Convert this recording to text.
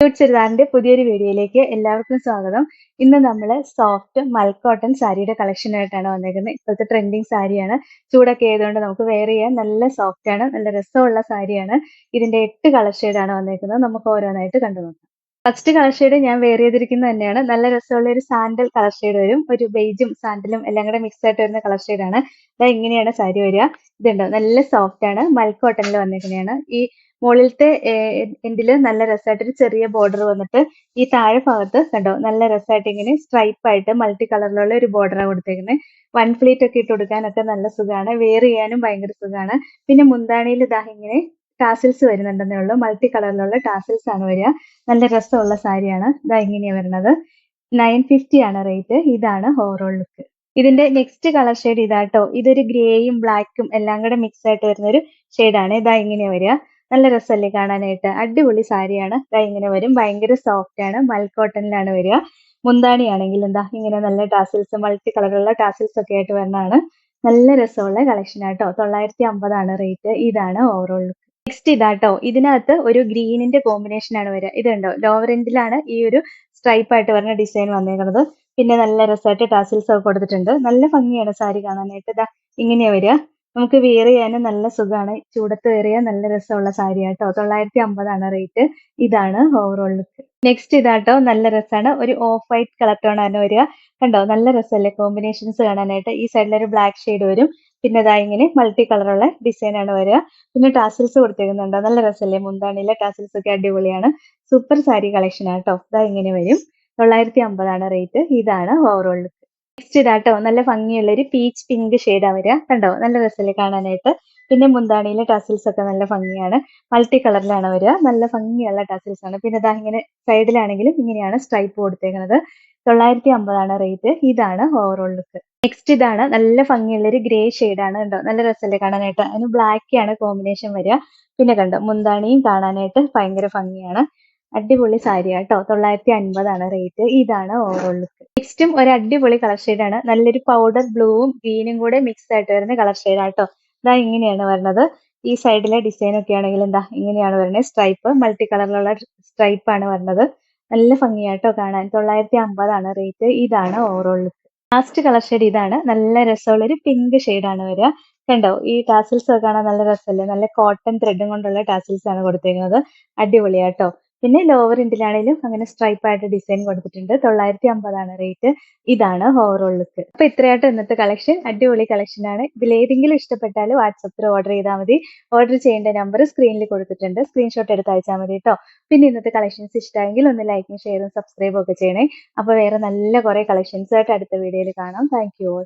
Cute ചുരിദാറിന്റെ പുതിയൊരു വീഡിയോയിലേക്ക് എല്ലാവർക്കും സ്വാഗതം. ഇന്ന് നമ്മൾ സോഫ്റ്റ് മൽക്കോട്ടൺ സാരിയുടെ കളക്ഷൻ ആയിട്ടാണ് വന്നേക്കുന്നത്. ഇപ്പോഴത്തെ ട്രെൻഡിങ് സാരിയാണ്. ചൂടൊക്കെ ആയതുകൊണ്ട് നമുക്ക് വെയർ ചെയ്യാൻ നല്ല സോഫ്റ്റ് ആണ് നല്ല രസമുള്ള സാരിയാണ്. ഇതിന്റെ എട്ട് കളർ ഷെയ്ഡാണ് വന്നേക്കുന്നത്. നമുക്ക് ഓരോന്നായിട്ട് കണ്ടു നോക്കാം. ഫസ്റ്റ് കളർ ഷെയ്ഡ് ഞാൻ വെയർ ചെയ്തിരിക്കുന്നത് തന്നെയാണ്. നല്ല രസമുള്ള ഒരു സാൻഡൽ കളർ ഷെയ്ഡ് വരും. ഒരു ബെയ്ജും സാൻഡലും എല്ലാം കൂടെ മിക്സ് ആയിട്ട് വരുന്ന കളർ ഷെയ്ഡാണ് ഇതാ ഇങ്ങനെയാണ് സാരി വരിക. ഇതുണ്ടോ? നല്ല സോഫ്റ്റ് ആണ്. മൽക്കോട്ടണിൽ വന്നിരിക്കുന്നതാണ്. ഈ മുകളിലത്തെ എൻഡിൽ നല്ല രസമായിട്ടൊരു ചെറിയ ബോർഡർ വന്നിട്ട് ഈ താഴെ ഭാഗത്ത് കണ്ടോ? നല്ല രസമായിട്ട് ഇങ്ങനെ സ്ട്രൈപ്പ് ആയിട്ട് മൾട്ടി കളറിലുള്ള ഒരു ബോർഡറാണ് കൊടുത്തേക്കുന്നത് വൺ ഫ്ലീറ്റ് ഒക്കെ ഇട്ട് കൊടുക്കാനൊക്കെ നല്ല സുഖമാണ് വെയർ ചെയ്യാനും ഭയങ്കര സുഖമാണ് പിന്നെ മുന്താണിയിൽ ഇതാ ഇങ്ങനെ ടാസിൽസ് വരുന്നുണ്ടെന്നേ ഉള്ളൂ. മൾട്ടി കളറിലുള്ള ടാസിൽസ് ആണ് വരിക. നല്ല രസമുള്ള സാരിയാണ്. ഇതാ ഇങ്ങനെയാണ് വരുന്നത്. നയൻ ഫിഫ്റ്റി ആണ് റേറ്റ് ഇതാണ് ഓവറോൾ ലുക്ക് ഇതിന്റെ നെക്സ്റ്റ് കളർ ഷെയ്ഡ് ഇതാട്ടോ. ഇതൊരു ഗ്രേയും ബ്ലാക്കും എല്ലാം കൂടെ മിക്സ് ആയിട്ട് വരുന്ന ഒരു ഷെയ്ഡാണ് ഇതാ ഇങ്ങനെ വരിക. നല്ല രസമല്ലേ കാണാനായിട്ട്. അടിപൊളി സാരിയാണ്. ഇതാ ഇങ്ങനെ വരും. ഭയങ്കര സോഫ്റ്റ് ആണ്. മൽക്കോട്ടനിലാണ് വരിക. മുന്താണി ആണെങ്കിൽ എന്താ ഇങ്ങനെ നല്ല ടാസിൽസ് മൾട്ടി കളറുള്ള ടാസിൽസ് ഒക്കെ ആയിട്ട് വരുന്നതാണ്. നല്ല രസമുള്ള കളക്ഷൻ ആട്ടോ. തൊള്ളായിരത്തി അമ്പതാണ് റേറ്റ് ഇതാണ് ഓവറോൾ ലുക്ക് നെക്സ്റ്റ് ഇതാട്ടോ. ഇതിനകത്ത് ഒരു ഗ്രീനിന്റെ കോമ്പിനേഷൻ ആണ് വരിക. ഇതുണ്ടോ ലോവർ എൻഡിലാണ് ഈ ഒരു സ്ട്രൈപ്പ് ആയിട്ട് വരുന്ന ഡിസൈൻ വന്നേക്കുന്നത്. പിന്നെ നല്ല രസമായിട്ട് ടാസിൽസ് ഒക്കെ കൊടുത്തിട്ടുണ്ട്. നല്ല ഭംഗിയാണ് സാരി കാണാനായിട്ട്. ഇതാ ഇങ്ങനെയാ വരിക. നമുക്ക് വെയർ ചെയ്യാനും നല്ല സുഖമാണ് ചൂടത്ത് വെയർ ചെയ്യാൻ നല്ല രസമുള്ള സാരി ആട്ടോ തൊള്ളായിരത്തി അമ്പതാണ് റേറ്റ് ഇതാണ് ഓവറോൾ ലുക്ക് നെക്സ്റ്റ് ഇതാട്ടോ. നല്ല രസമാണ് ഒരു ഓഫ് വൈറ്റ് കളർ ടോൺ ആണ് വരിക. കണ്ടോ? നല്ല രസമല്ലേ? കോമ്പിനേഷൻസ് കാണാനായിട്ട്. ഈ സൈഡിൽ ഒരു ബ്ലാക്ക് ഷെയ്ഡ് വരും. പിന്നെ ഇതാ ഇങ്ങനെ മൾട്ടി കളറുള്ള ഡിസൈൻ ആണ് വരിക. പിന്നെ ടാസിൽസ് കൊടുത്തേക്കുന്നുണ്ടോ. നല്ല രസമല്ലേ? മുന്താണിയിലെ ടാസിൽസ് ഒക്കെ അടിപൊളിയാണ്. സൂപ്പർ സാരി കളക്ഷൻ ആട്ടോ. ഇതാ ഇങ്ങനെ വരും. തൊള്ളായിരത്തി അമ്പതാണ് റേറ്റ് ഇതാണ് ഓവറോൾ ലുക്ക് നെക്സ്റ്റ് ഇതാട്ടോ നല്ല ഭംഗിയുള്ള ഒരു പീച്ച് പിങ്ക് ഷെയ്ഡാ വരിക. കണ്ടോ? നല്ല രസമല്ലേ കാണാനായിട്ട്? പിന്നെ മുന്താണിയിലെ ടസിൽസ് ഒക്കെ നല്ല ഭംഗിയാണ്. മൾട്ടി കളറിലാണ് വരിക. നല്ല ഭംഗിയുള്ള ടസിൽസ് ആണ്. പിന്നെ ഇതാ ഇങ്ങനെ സൈഡിലാണെങ്കിലും ഇങ്ങനെയാണ് സ്ട്രൈപ്പ് കൊടുത്തേക്കുന്നത്. തൊള്ളായിരത്തി അമ്പതാണ് റേറ്റ് ഇതാണ് ഓവറോൾ ലുക്ക് നെക്സ്റ്റ് ഇതാണ് നല്ല ഭംഗിയുള്ള ഒരു ഗ്രേ ആണ് കണ്ടോ? നല്ല രസമല്ലേ കാണാനായിട്ട്? അതിന് ബ്ലാക്ക് ആണ് കോമ്പിനേഷൻ വരിക. പിന്നെ കണ്ടോ? മുന്താണിയും കാണാനായിട്ട് ഭയങ്കര ഭംഗിയാണ്. അടിപൊളി സാരി കേട്ടോ. തൊള്ളായിരത്തി അൻപതാണ് റേറ്റ് ഇതാണ് ഓവറോൾ ലുക്ക് നെക്സ്റ്റും ഒരു അടിപൊളി കളർ ആണ്. നല്ലൊരു പൗഡർ ബ്ലൂവും ഗ്രീനും കൂടെ മിക്സ് ആയിട്ട് വരുന്ന കളർ ഷെയ്ഡാണ് കേട്ടോ. ഇതാ ഇങ്ങനെയാണ് വരുന്നത്. ഈ സൈഡിലെ ഡിസൈൻ ഒക്കെ ആണെങ്കിൽ എന്താ ഇങ്ങനെയാണ് വരുന്നത്. സ്ട്രൈപ്പ് മൾട്ടി കളറിലുള്ള സ്ട്രൈപ്പ് ആണ് വരുന്നത്. നല്ല ഭംഗിയാട്ടോ കാണാൻ. തൊള്ളായിരത്തി അമ്പതാണ് റേറ്റ് ഇതാണ് overall look last colour shade ഇതാണ്. നല്ല രസമുള്ള ഒരു പിങ്ക് ആണ് വരിക. കണ്ടോ? ഈ ടാസിൽസ് ഒക്കെ കാണാൻ നല്ല രസമല്ലേ? നല്ല കോട്ടൺ ത്രെഡും കൊണ്ടുള്ള ടാസിൽസ് ആണ് കൊടുത്തിരിക്കുന്നത് അടിപൊളിയാട്ടോ പിന്നെ ലോവർ എൻഡിലാണെങ്കിലും അങ്ങനെ സ്ട്രൈപ്പ് ആയിട്ട് ഡിസൈൻ കൊടുത്തിട്ടുണ്ട്. തൊള്ളായിരത്തി അമ്പതാണ് റേറ്റ് ഇതാണ് ഓവറോൾ ലുക്ക് അപ്പൊ ഇത്രയായിട്ട് ഇന്നത്തെ കളക്ഷൻ അടിപൊളി കളക്ഷൻ ആണ്. ഇതിൽ ഏതെങ്കിലും ഇഷ്ടപ്പെട്ടാൽ വാട്സപ്പിൽ ഓർഡർ ചെയ്താൽ മതി. ഓർഡർ ചെയ്യേണ്ട നമ്പർ സ്ക്രീനിൽ കൊടുത്തിട്ടുണ്ട്. സ്ക്രീൻഷോട്ട് എടുത്ത് അയച്ചാൽ മതി കേട്ടോ പിന്നെ ഇന്നത്തെ കളക്ഷൻസ് ഇഷ്ടമെങ്കിൽ ഒന്ന് ലൈക്കും ഷെയറും സബ്സ്ക്രൈബും ഒക്കെ ചെയ്യണേ. അപ്പൊ വേറെ നല്ല കുറെ കളക്ഷൻസ് ആയിട്ട് അടുത്ത വീഡിയോയിൽ കാണാം. Thank you all